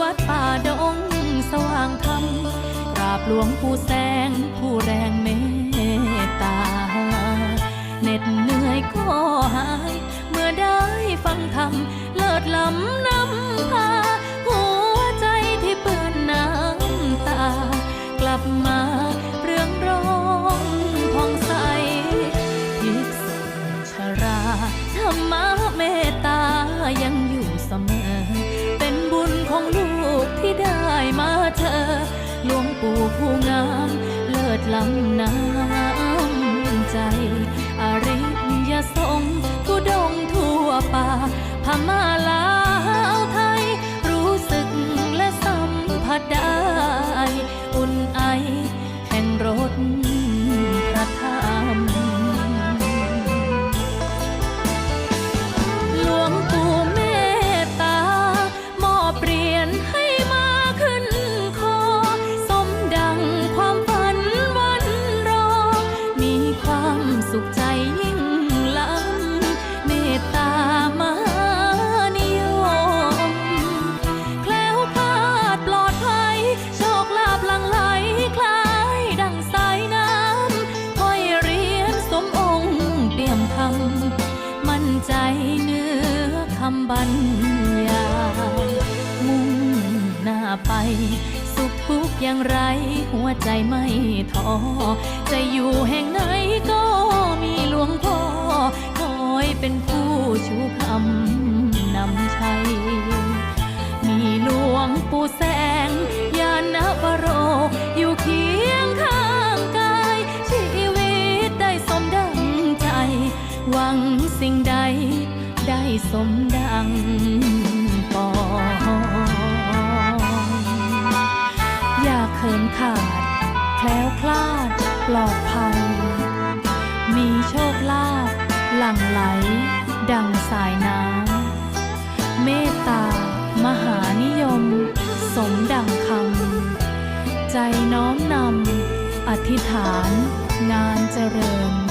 วัดป่าดงสว่างธรรมกราบหลวงผู้แสงผู้แรงเมตตาเหน็ดเหนื่อยก็หาย เมื่อได้ฟังธรรมเลิศล้ำน้ำพาหัวใจที่เปื้อนน้ำตา กลับมาเรื่องร้องพองใสพิกษุชราธรรมะเมตตา หลวงปู่ผู้งาม เลิศล้ำน้ำใจ อริยสงฆ์ทุดงทั่วป่าพม่า ใจเนื้อคำบรรยายมุ่งหน้าไป สุขทุกอย่างไร หัวใจไม่ท้อจะอยู่แห่งไหนก็มีหลวงพ่อ คอยเป็นผู้ชูคำนำชัย มีหลวงปู่แสง ยานวโร อยู่เคียงข้างกาย ชีวิตได้สมดังใจหวัง สิ่งใดได้สมดังปองอย่าเขินขาดแคล้วคลาดปลอดภัย มีโชคลาภหลั่งไหล ดังสายน้ำเมตตามหานิยม สมดังคำใจน้อมนำอธิษฐานงานเจริญ